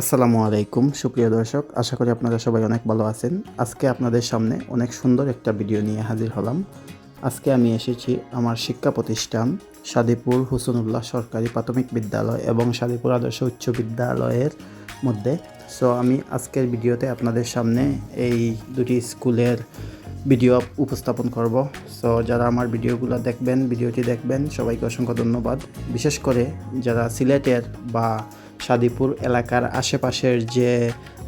আসসালামু আলাইকুম, সুপ্রিয় দর্শক। আশা করি আপনারা সবাই অনেক ভালো আছেন। আজকে আপনাদের সামনে অনেক সুন্দর একটা ভিডিও নিয়ে হাজির হলাম। আজকে আমি এসেছি আমার শিক্ষা প্রতিষ্ঠান সাদিপুর হুসনুল্লাহ সরকারি প্রাথমিক বিদ্যালয় এবং সাদিপুর আদর্শ উচ্চ বিদ্যালয়ের মধ্যে। সো আমি আজকের ভিডিওতে আপনাদের সামনে এই দুটি স্কুলের ভিডিও উপস্থাপন করব। সো যারা আমার ভিডিওগুলো দেখবেন, ভিডিওটি দেখবেন, সবাইকে অসংখ্য ধন্যবাদ। বিশেষ করে যারা সিলেটের বা সাদিপুর এলাকার আশেপাশের যে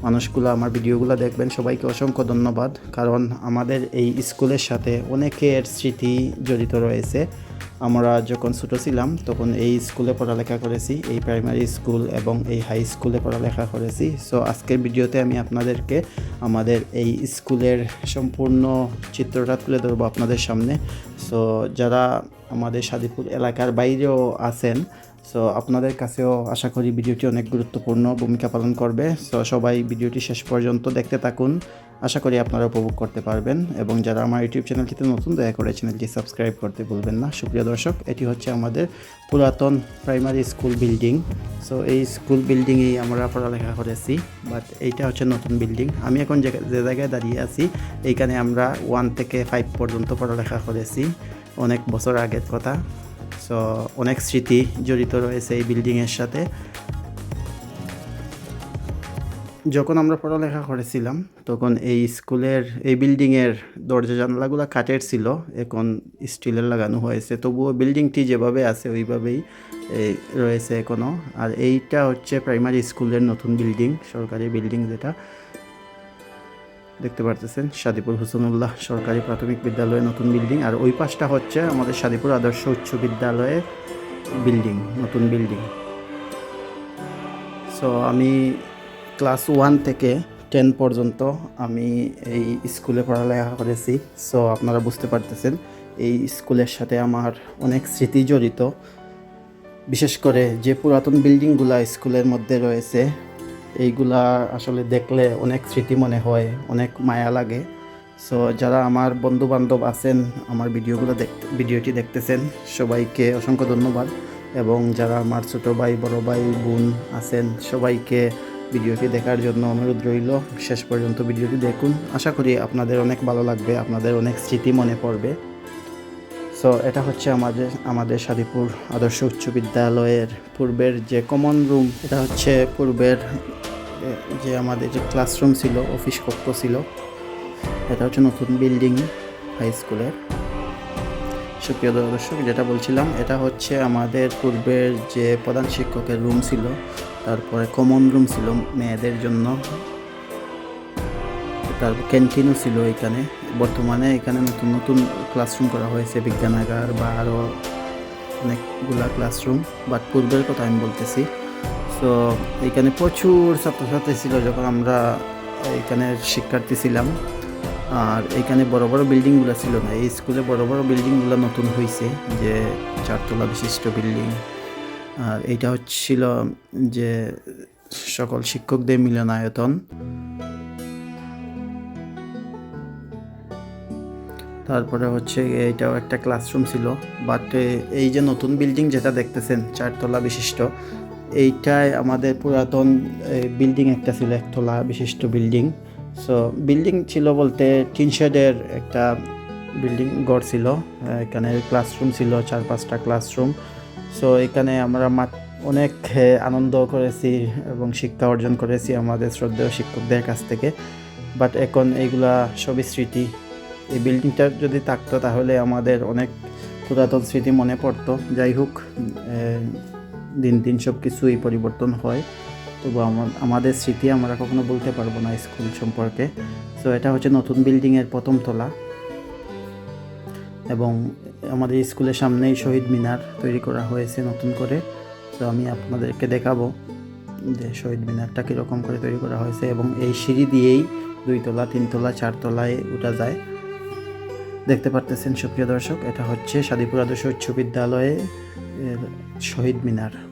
মানুষগুলো আমার ভিডিওগুলো দেখবেন, সবাইকে অসংখ্য ধন্যবাদ। কারণ আমাদের এই স্কুলের সাথে অনেকের স্মৃতি জড়িত রয়েছে। আমরা যখন ছোটো ছিলাম, তখন এই স্কুলে পড়ালেখা করেছি, এই প্রাইমারি স্কুল এবং এই হাই স্কুলে পড়ালেখা করেছি। সো আজকের ভিডিওতে আমি আপনাদেরকে আমাদের এই স্কুলের সম্পূর্ণ চিত্রটা তুলে ধরবো আপনাদের সামনে। সো যারা আমাদের সাদিপুর এলাকার বাইরেও আছেন সো আপনাদের কাছেও আশা করি ভিডিওটি অনেক গুরুত্বপূর্ণ ভূমিকা পালন করবে। সো সবাই ভিডিওটি শেষ পর্যন্ত দেখতে থাকুন। আশা করি আপনারা উপভোগ করতে পারবেন এবং যারা আমার ইউটিউব চ্যানেলটিতে নতুন, দয়া করে চ্যানেলটি সাবস্ক্রাইব করতে ভুলবেন না। সুপ্রিয় দর্শক, এটি হচ্ছে আমাদের পুরাতন প্রাইমারি স্কুল বিল্ডিং। সো এই স্কুল বিল্ডিংয়েই আমরা পড়ালেখা করেছি বাট এইটা হচ্ছে নতুন বিল্ডিং। আমি এখন যে যে জায়গায় দাঁড়িয়ে আছি, এইখানে আমরা ওয়ান থেকে ফাইভ পর্যন্ত পড়ালেখা করেছি, অনেক বছর আগের কথা। সো অনেক স্মৃতি জড়িত রয়েছে এই বিল্ডিংয়ের সাথে। যখন আমরা পড়ালেখা করেছিলাম, তখন এই স্কুলের, এই বিল্ডিংয়ের দরজা জানালাগুলো কাঠের ছিল, এখন স্টিলের লাগানো হয়েছে। তবুও বিল্ডিংটি যেভাবে আছে, ওইভাবেই রয়েছে এখনও আর এইটা হচ্ছে প্রাইমারি স্কুলের নতুন বিল্ডিং সরকারি বিল্ডিং যেটা। দেখতে পারতেছেন, সাদিপুর হুসনুল্লাহ সরকারি প্রাথমিক বিদ্যালয়ের নতুন বিল্ডিং। আর ওই পাশটা হচ্ছে আমাদের সাদিপুর আদর্শ উচ্চ বিদ্যালয়ের বিল্ডিং, নতুন বিল্ডিং। সো আমি ক্লাস ওয়ান থেকে টেন পর্যন্ত আমি এই স্কুলে পড়ালেখা করেছি। সো আপনারা বুঝতে পারতেছেন, এই স্কুলের সাথে আমার অনেক স্মৃতি জড়িত। বিশেষ করে যে পুরাতন বিল্ডিংগুলা স্কুলের মধ্যে রয়েছে এইগুলা আসলে দেখলে অনেক স্মৃতি মনে হয়, অনেক মায়া লাগে। সো যারা আমার বন্ধু বান্ধব আছেন, আমার ভিডিওগুলো দেখতে, ভিডিওটি দেখতেছেন, সবাইকে অসংখ্য ধন্যবাদ। এবং যারা আমার ছোটো ভাই, বড় ভাই, বোন আছেন, সবাইকে ভিডিওটি দেখার জন্য অনুরোধ রইল। শেষ পর্যন্ত ভিডিওটি দেখুন। আশা করি আপনাদের অনেক ভালো লাগবে, আপনাদের অনেক স্মৃতি মনে পড়বে। সো এটা হচ্ছে আমাদের আমাদের সাদিপুর আদর্শ উচ্চ বিদ্যালয়ের পূর্বের যে কমন রুম এটা হচ্ছে পূর্বের যে আমাদের যে ক্লাসরুম ছিল অফিস কক্ষ ছিল, এটা হচ্ছে নতুন বিল্ডিং হাই স্কুলের সুপ্রিয় দর্শক, যেটা বলছিলাম, এটা হচ্ছে আমাদের পূর্বের যে প্রধান শিক্ষকের রুম ছিল, তারপরে কমন রুম ছিল মেয়েদের জন্য। তারপর ক্যান্টিনও ছিল এখানে। বর্তমানে এখানে নতুন নতুন ক্লাসরুম করা হয়েছে বিজ্ঞানাগার বা আরও অনেকগুলা ক্লাসরুম বাট পূর্বের কথা আমি বলতেছি। সো এখানে প্রচুর ছাত্রছাত্রী ছিল যখন আমরা এখানে শিক্ষার্থী ছিলাম। আর এখানে বড় বড় বিল্ডিংগুলো ছিল না। এই স্কুলে বড় বড় বিল্ডিংগুলো নতুন হয়েছে যে চারতলা বিশিষ্ট বিল্ডিং। আর এইটা হচ্ছিল যে সকল শিক্ষকদের মিলনায়তন। তারপরে হচ্ছে এইটাও একটা ক্লাসরুম ছিল। বাট, এই যে নতুন বিল্ডিং যেটা দেখতেছেন, চারতলা বিশিষ্ট এইটাই আমাদের পুরাতন বিল্ডিং একটা ছিল একতলা বিশিষ্ট বিল্ডিং সো বিল্ডিং ছিল বলতে টিন শেডের একটা বিল্ডিং ঘর ছিল। এখানে ক্লাসরুম ছিল, চার পাঁচটা ক্লাসরুম সো এখানে আমরা অনেক আনন্দ করেছি এবং শিক্ষা অর্জন করেছি আমাদের শ্রদ্ধেয় শিক্ষকদের কাছ থেকে। বাট এখন এইগুলা সবই স্মৃতি। এই বিল্ডিংটা যদি থাকতো তাহলে আমাদের অনেক পুরাতন স্মৃতি মনে পড়তো। যাই হোক দিন দিন সব কিছুই পরিবর্তন হয়। তবু আমা- আমাদের স্মৃতি আমরা কখনো বলতে পারব না স্কুল সম্পর্কে। সো এটা হচ্ছে নতুন বিল্ডিংয়ের প্রথম তলা। এবং আমাদের স্কুলের সামনেই শহীদ মিনার তৈরি করা হয়েছে নতুন করে। তো আমি আপনাদেরকে দেখাবো যে শহীদ মিনারটা কীরকম করে তৈরি করা হয়েছে। এবং এই সিঁড়ি দিয়েই দুইতলা তিনতলা চারতলায় উঠা যায়। দেখতে পারতেছেন সুপ্রিয় দর্শক, এটা হচ্ছে সাদিপুর আদর্শ উচ্চ বিদ্যালয়ে শহীদ মিনার।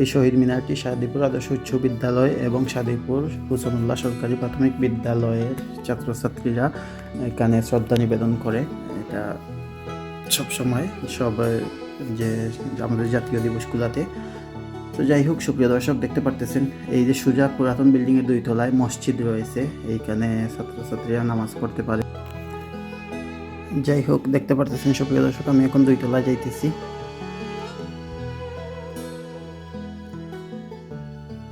এই শহীদ মিনারটি সাদিপুর আদর্শ উচ্চ বিদ্যালয় এবং সাদিপুর হুসনুল্লাহ সরকারি প্রাথমিক বিদ্যালয়ের ছাত্রছাত্রীরা এখানে শ্রদ্ধা নিবেদন করে। এটা সবসময় সব যে আমাদের জাতীয় দিবসগুলোতে। তো যাই হোক, সুপ্রিয় দর্শক, দেখতে পারতেছেন, এই যে সুজা পুরাতন বিল্ডিংয়ের দুই তলায় মসজিদ রয়েছে। এইখানে ছাত্রছাত্রীরা নামাজ পড়তে পারে। যাই হোক, দেখতে পারতেছেন, সুপ্রিয় দর্শক, আমি এখন দুই তলায় যাইতেছি।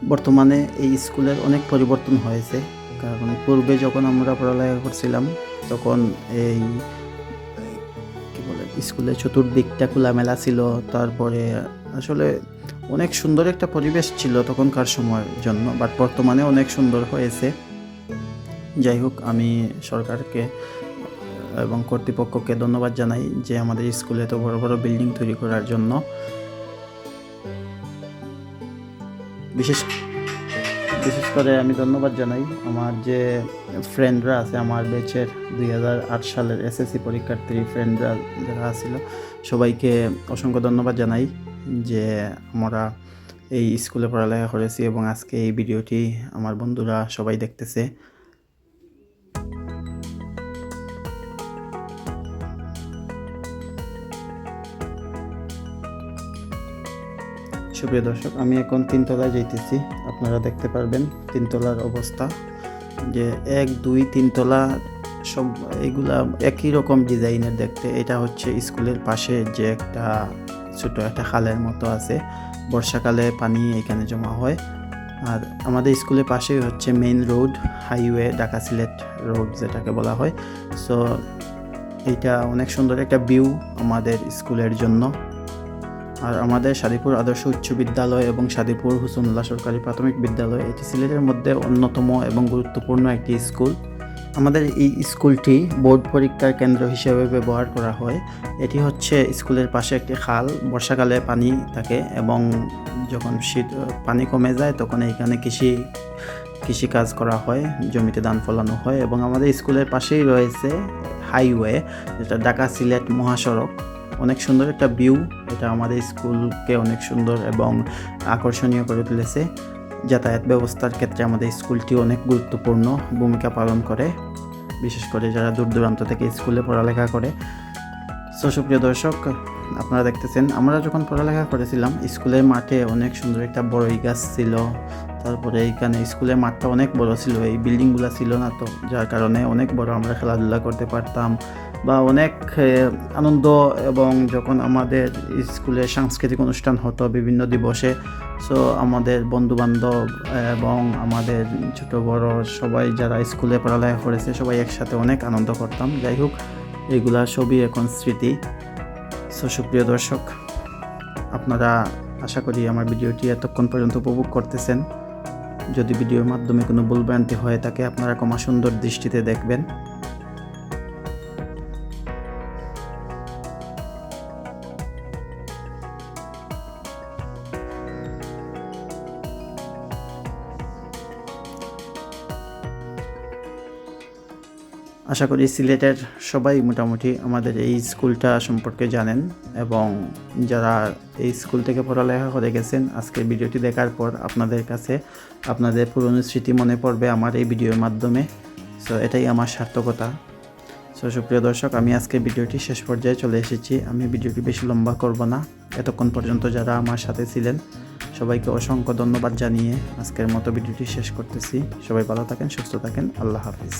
বর্তমানে এই স্কুলের অনেক পরিবর্তন হয়েছে। কারণ পূর্বে যখন আমরা পড়ালেখা করছিলাম, তখন এই, কি বলে, স্কুলের চতুর্দিকটা খোলামেলা ছিল। তারপরে আসলে অনেক সুন্দর একটা পরিবেশ ছিল তখনকার সময়ের জন্য বাট বর্তমানে অনেক সুন্দর হয়েছে। যাই হোক, আমি সরকারকে এবং কর্তৃপক্ষকে ধন্যবাদ জানাই যে আমাদের স্কুলে তো বড় বড় বিল্ডিং তৈরি করার জন্য। বিশেষ বিশেষ করে আমি ধন্যবাদ জানাই আমার যে ফ্রেন্ডরা আছে, আমার বেচের দুই হাজার আট সালের এসএসসি পরীক্ষার্থী ফ্রেন্ডরা যারা আছিল, সবাইকে অসংখ্য ধন্যবাদ জানাই যে আমরা এই স্কুলে পড়ালেখা করেছি এবং আজকে এই ভিডিওটি আমার বন্ধুরা সবাই দেখতেছে। সুপ্রিয় দর্শক, আমি এখন তিনতলায় যাইতেছি। আপনারা দেখতে পারবেন তিনতলার অবস্থা, যে এক, দুই, তিনতলা, সব এগুলা একই রকম ডিজাইনের দেখতে। এটা হচ্ছে স্কুলের পাশে যে একটা ছোট একটা খালের মতো আছে। বর্ষাকালে পানি এখানে জমা হয়। আর আমাদের স্কুলের পাশেই হচ্ছে main road, highway, Dhaka Sylhet road যেটাকে বলা হয়। সো, এইটা অনেক সুন্দর একটা ভিউ আমাদের স্কুলের জন্য। আর আমাদের সাদিপুর আদর্শ উচ্চ বিদ্যালয় এবং সাদিপুর হুসনুল্লাহ সরকারি প্রাথমিক বিদ্যালয়, এটি সিলেটের মধ্যে অন্যতম এবং গুরুত্বপূর্ণ একটি স্কুল। আমাদের এই স্কুলটি বোর্ড পরীক্ষার কেন্দ্র হিসেবে ব্যবহার করা হয়। এটি হচ্ছে স্কুলের পাশে একটি খাল, বর্ষাকালে পানি থাকে এবং যখন শীত পানি কমে যায়, তখন এইখানে কৃষি কৃষি কাজ করা হয়, জমিতে ধান ফলানো হয় এবং আমাদের স্কুলের পাশেই রয়েছে হাইওয়ে যেটা ঢাকা সিলেট মহাসড়ক। অনেক সুন্দর একটা ভিউ এটা আমাদের স্কুলকে অনেক সুন্দর এবং আকর্ষণীয় করে তুলেছে। যাতায়াত ব্যবস্থার ক্ষেত্রে আমাদের স্কুলটি অনেক গুরুত্বপূর্ণ ভূমিকা পালন করে। বিশেষ করে যারা দূর দূরান্ত থেকে স্কুলে পড়ালেখা করে। সো সুপ্রিয় দর্শক, আপনারা দেখতেছেন, আমরা যখন পড়ালেখা করেছিলাম, স্কুলের মাঠে অনেক সুন্দর একটা বড়ই গাছ ছিল। তারপরে এইখানে স্কুলের মাঠটা অনেক বড় ছিল, এই বিল্ডিংগুলো ছিল না তো। যার কারণে অনেক বড় আমরা খেলাধুলা করতে পারতাম। বা অনেক আনন্দ এবং যখন আমাদের স্কুলে সাংস্কৃতিক অনুষ্ঠান হতো বিভিন্ন দিবসে সো আমাদের বন্ধুবান্ধব এবং আমাদের ছোট বড় সবাই যারা স্কুলে পড়ালেখা করেছে, সবাই একসাথে অনেক আনন্দ করতাম। যাই হোক, এগুলা সবই এখন স্মৃতি। সো সুপ্রিয় দর্শক, আপনারা আশা করি আমার ভিডিওটি এতক্ষণ পর্যন্ত উপভোগ করতেছেন। যদি ভিডিওর মাধ্যমে কোনো ভুলভ্রান্তি হয়ে থাকে, আপনারা কমা সুন্দর দৃষ্টিতে দেখবেন। আশা করি সিলেটের সবাই মোটামুটি আমাদের এই স্কুলটা সম্পর্কে জানেন এবং যারা এই স্কুল থেকে পড়ালেখা করে গেছেন, আজকের ভিডিওটি দেখার পর আপনাদের কাছে আপনাদের পুরনো স্মৃতি মনে পড়বে আমার এই ভিডিওর মাধ্যমে। সো এটাই আমার সার্থকতা। সো সুপ্রিয় দর্শক, আমি আজকে ভিডিওটি শেষ পর্যায়ে চলে এসেছি। আমি ভিডিওটি বেশি লম্বা করব না। এতক্ষণ পর্যন্ত যারা আমার সাথে ছিলেন, সবাইকে অসংখ্য ধন্যবাদ জানিয়ে আজকের মতো ভিডিওটি শেষ করতেছি। সবাই ভালো থাকেন, সুস্থ থাকেন। আল্লাহ হাফিজ।